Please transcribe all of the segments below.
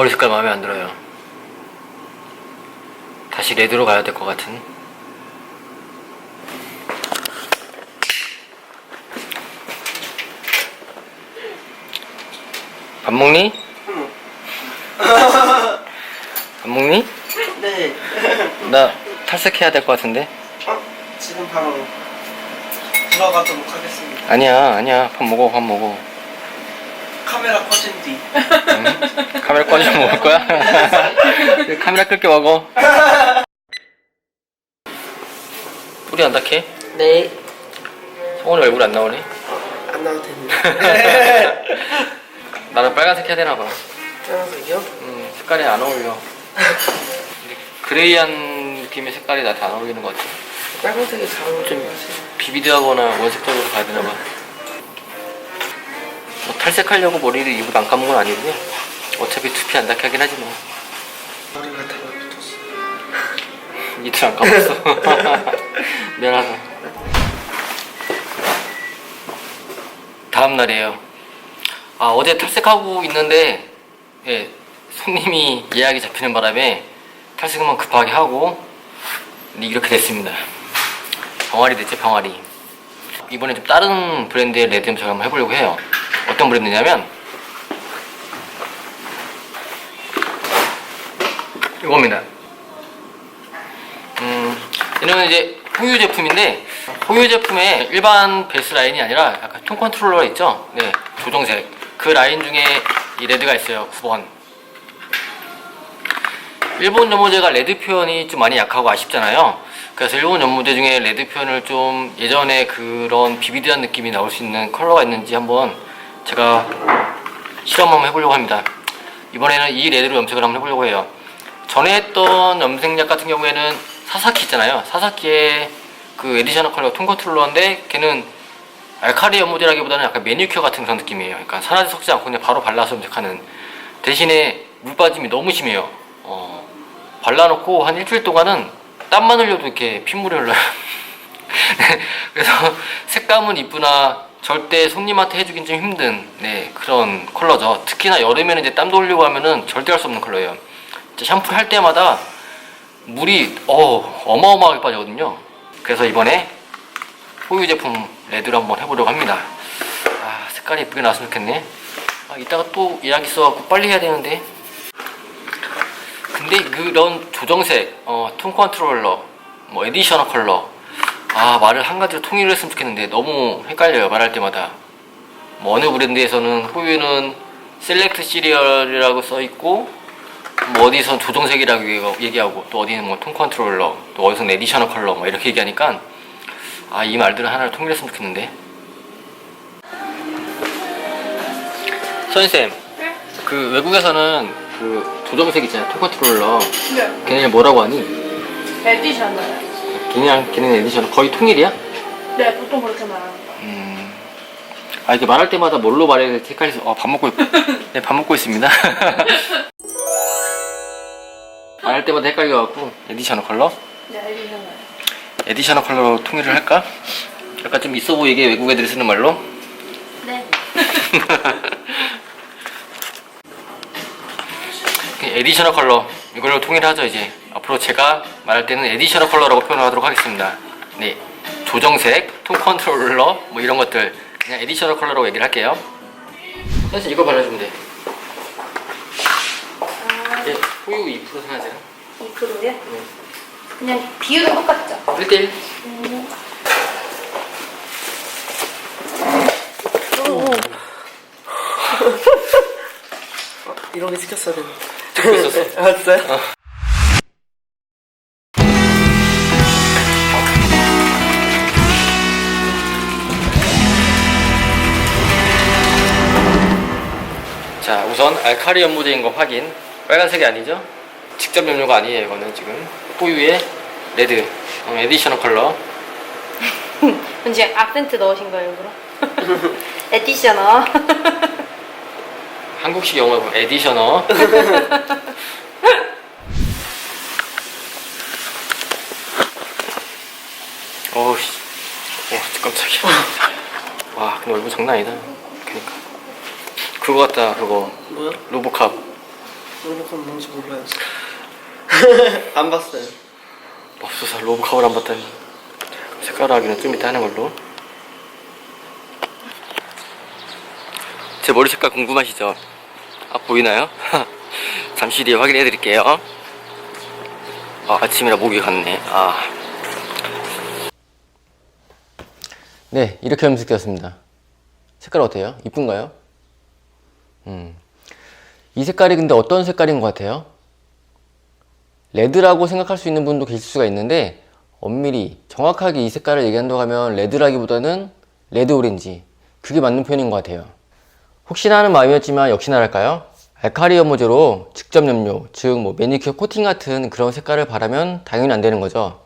머리 색깔 마음에 안 들어요. 다시 레드로 가야 될 것 같은. 밥 먹니? 밥 먹니? 네. 나 탈색해야 될 것 같은데. 어? 지금 바로 들어가도록 하겠습니다. 아니야, 아니야. 밥 먹어, 밥 먹어. 카메라 꺼진 뒤. 응? 카메라 꺼지고 먹을 거야? 카메라 끌게 먹어. 뿌리 안 닦해? 네. 성원이 얼굴 안 나오네. 안 나와도 됩니다. 나는 빨간색 해야 되나 봐. 빨간색이요? 음, 색깔이 안 어울려. 그레이한 느낌의 색깔이 나한테 안 어울리는 것 같아. 빨간색이 잘 어울리는 비비드하거나 원색적으로 가야 되나 봐. 뭐 탈색하려고 머리를 일부러 안 감은 건 아니고요. 어차피 두피 안 닦게 하긴 하지만 머리가 다 붙었어. 이틀 안 감았어. 미안하다. 다음 날이에요. 아 어제 탈색하고 있는데 예, 손님이 예약이 잡히는 바람에 탈색만 급하게 하고 이렇게 됐습니다. 병아리 됐지 병아리. 이번에 좀 다른 브랜드의 레드 염색을 한번 해보려고 해요. 어떤 브랜드냐면 이겁니다. 음, 이는 이제 호유 제품인데 호유 제품의 일반 베이스 라인이 아니라 약간 톤 컨트롤러 있죠? 네, 조정색. 그 라인 중에 이 레드가 있어요. 9번. 일본 연모제가 레드 표현이 좀 많이 약하고 아쉽잖아요. 그래서 일본 연모제 중에 레드 표현을 좀 예전에 그런 비비드한 느낌이 나올 수 있는 컬러가 있는지 한번 제가 실험 한번 해보려고 합니다. 이번에는 이 레드로 염색을 한번 해보려고 해요. 전에 했던 염색약 같은 경우에는 사사키 있잖아요. 사사키의 그 에디셔널 컬러 톤 컨트롤러인데 걔는 알카리 연모제라기보다는 약간 매니큐어 같은 그런 느낌이에요. 그러니까 산화제 섞지 않고 그냥 바로 발라서 염색하는 대신에 물 빠짐이 너무 심해요. 어, 발라놓고 한 일주일 동안은 땀만 흘려도 이렇게 핏물이 흘러요. 그래서 색감은 이쁘나 절대 손님한테 해주긴 좀 힘든 네 그런 컬러죠. 특히나 여름에는 이제 땀도 흘리고 하면은 절대 할 수 없는 컬러예요. 샴푸를 할 때마다 물이 어 어마어마하게 빠지거든요. 그래서 이번에 호유 제품 레드로 한번 해보려고 합니다. 아 색깔이 예쁘게 나왔으면 좋겠네. 아 이따가 또 예약 있어갖고 빨리 해야 되는데. 근데 그런 조정색, 어, 톤 컨트롤러, 뭐 에디셔널 컬러, 아 말을 한 가지로 통일을 했으면 좋겠는데 너무 헷갈려요 말할 때마다. 뭐 어느 브랜드에서는 호유는 셀렉트 시리얼이라고 써 있고 뭐 어디선 조정색이라고 얘기- 얘기하고 또 어디는 뭐 톤 컨트롤러 또 어디선 에디셔널 컬러 뭐 이렇게 얘기하니까 아 이 말들을 하나를 통일했으면 좋겠는데 선생님 그 외국에서는 그 조정색 있잖아요 톤 컨트롤러 네. 걔네 뭐라고 하니? 에디셔널. 걔네랑 걔네 에디셔널 거의 통일이야? 네, 보통 그렇게 말합니다. 음. 아 이렇게 말할 때마다 뭘로 말해야 될지 헷갈려서 어, 밥 먹고 있... 네, 밥 먹고 있습니다. 말할 때마다 헷갈려갖고 에디셔널 컬러? 네, 에디셔널. 에디셔널 컬러로 통일을 할까? 약간 좀 있어 보이게 외국 애들이 쓰는 말로? 네. 그 에디셔널 컬러 이걸로 통일하죠 이제 앞으로 제가 말할 때는 에디셔널 컬러라고 표현하도록 하겠습니다 네 조정색, 톤 컨트롤러 뭐 이런 것들 그냥 에디셔널 컬러라고 얘기를 할게요 사실 이거 발라주면 돼 아, 예, 호유 2% 산화제랑 2%요? 그냥 비율은 똑같죠? 1대1 음. 이런 게 시켰어야 되는데. 있었어 아, 진짜요? 자 우선 알카리 연모제인 거 확인 빨간색이 아니죠? 직접 염료가 아니에요 이거는 지금 호유의 레드 어, 에디셔널 컬러 이제 악센트 넣으신 거예요, 일부러? 에디셔널. 한국식 영어 보면 에디셔널 어우씨. 와 깜짝이야. 와 근데 얼굴 장난 아니다. 그니까. 그거 같다 그거. 뭐야? 로보캅. 로봇은 뭔지 몰라요. 안 봤어요. 없어서 로브 카울 안 봤다니. 색깔로 하기는 좀 이따 하는 걸로 제 머리 색깔 궁금하시죠? 아 보이나요? 잠시 뒤에 확인해 드릴게요 아 아침이라 목이 갔네 아. 네 이렇게 염색되었습니다 색깔 어때요? 이쁜가요? 음. 이 색깔이 근데 어떤 색깔인 것 같아요? 레드라고 생각할 수 있는 분도 계실 수가 있는데 엄밀히 정확하게 이 색깔을 얘기한다고 하면 레드라기보다는 레드 오렌지 그게 맞는 표현인 것 같아요 혹시나 하는 마음이었지만 역시나랄까요? 알카리 염료제로 직접 염료 즉 뭐 매니큐어 코팅 같은 그런 색깔을 바라면 당연히 안 되는 거죠.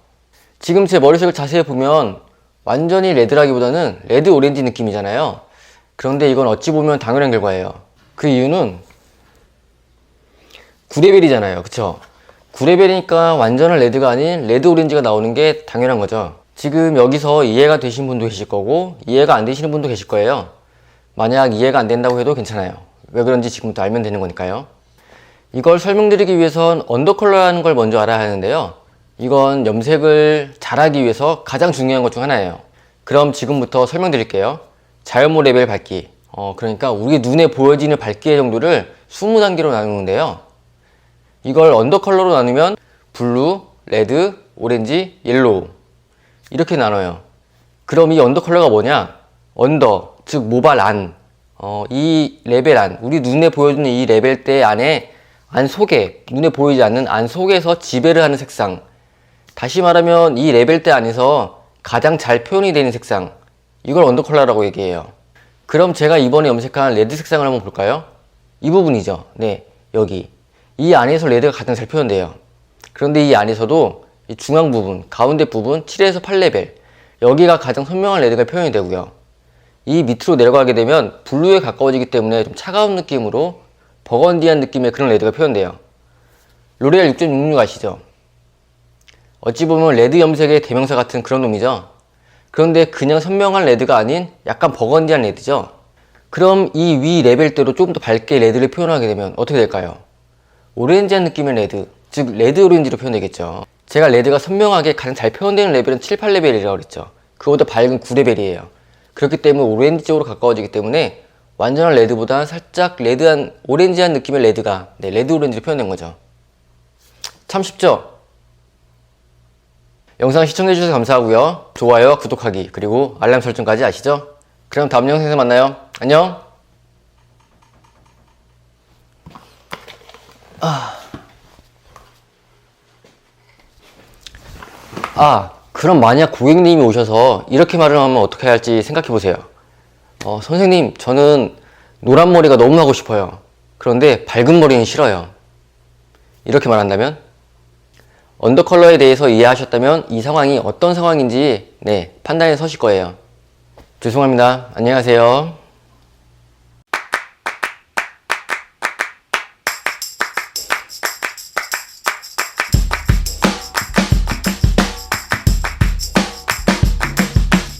지금 제 머리색을 자세히 보면 완전히 레드라기보다는 레드 오렌지 느낌이잖아요. 그런데 이건 어찌 보면 당연한 결과예요. 그 이유는 9레벨이잖아요. 그쵸? 9레벨이니까 완전한 레드가 아닌 레드 오렌지가 나오는 게 당연한 거죠. 지금 여기서 이해가 되신 분도 계실 거고 이해가 안 되시는 분도 계실 거예요. 만약 이해가 안 된다고 해도 괜찮아요. 왜 그런지 지금부터 알면 되는 거니까요. 이걸 설명드리기 위해선 언더컬러라는 걸 먼저 알아야 하는데요. 이건 염색을 잘하기 위해서 가장 중요한 것 중 하나예요. 그럼 지금부터 설명드릴게요. 자연모 레벨 밝기. 어, 그러니까 우리 눈에 보여지는 밝기의 정도를 20단계로 나누는데요. 이걸 언더 컬러로 나누면 블루, 레드, 오렌지, 옐로우 이렇게 나눠요. 그럼 이 언더 컬러가 뭐냐? 언더, 즉 모발 안, 어, 이 레벨 안, 우리 눈에 보여주는 이 레벨대 안에 안 속에, 눈에 보이지 않는 안 속에서 지배를 하는 색상. 다시 말하면 이 레벨대 안에서 가장 잘 표현이 되는 색상. 이걸 언더 컬러라고 얘기해요. 그럼 제가 이번에 염색한 레드 색상을 한번 볼까요? 이 부분이죠. 네, 여기. 이 안에서 레드가 가장 잘 표현돼요. 그런데 이 안에서도 이 중앙 부분, 가운데 부분 7에서 8레벨 여기가 가장 선명한 레드가 표현이 되고요. 이 밑으로 내려가게 되면 블루에 가까워지기 때문에 좀 차가운 느낌으로 버건디한 느낌의 그런 레드가 표현돼요. 로레알 6.66 아시죠? 어찌 보면 레드 염색의 대명사 같은 그런 놈이죠. 그런데 그냥 선명한 레드가 아닌 약간 버건디한 레드죠. 그럼 이 위 레벨대로 조금 더 밝게 레드를 표현하게 되면 어떻게 될까요? 오렌지한 느낌의 레드, 즉 레드 오렌지로 표현되겠죠. 제가 레드가 선명하게 가장 잘 표현되는 레벨은 7, 8레벨이라고 그랬죠. 그거보다 밝은 9레벨이에요. 그렇기 때문에 오렌지 쪽으로 가까워지기 때문에 완전한 레드보다 살짝 레드한 오렌지한 느낌의 레드가 네, 레드 오렌지로 표현된 거죠. 참 쉽죠? 영상 시청해주셔서 감사하고요. 좋아요와 구독하기 그리고 알람 설정까지 아시죠? 그럼 다음 영상에서 만나요. 안녕! 아, 그럼 만약 고객님이 오셔서 이렇게 말을 하면 어떻게 할지 생각해 보세요. 어, 선생님, 저는 노란 머리가 너무 하고 싶어요. 그런데 밝은 머리는 싫어요. 이렇게 말한다면? 언더컬러에 대해서 이해하셨다면 이 상황이 어떤 상황인지 네, 판단에 서실 거예요. 죄송합니다. 안녕하세요.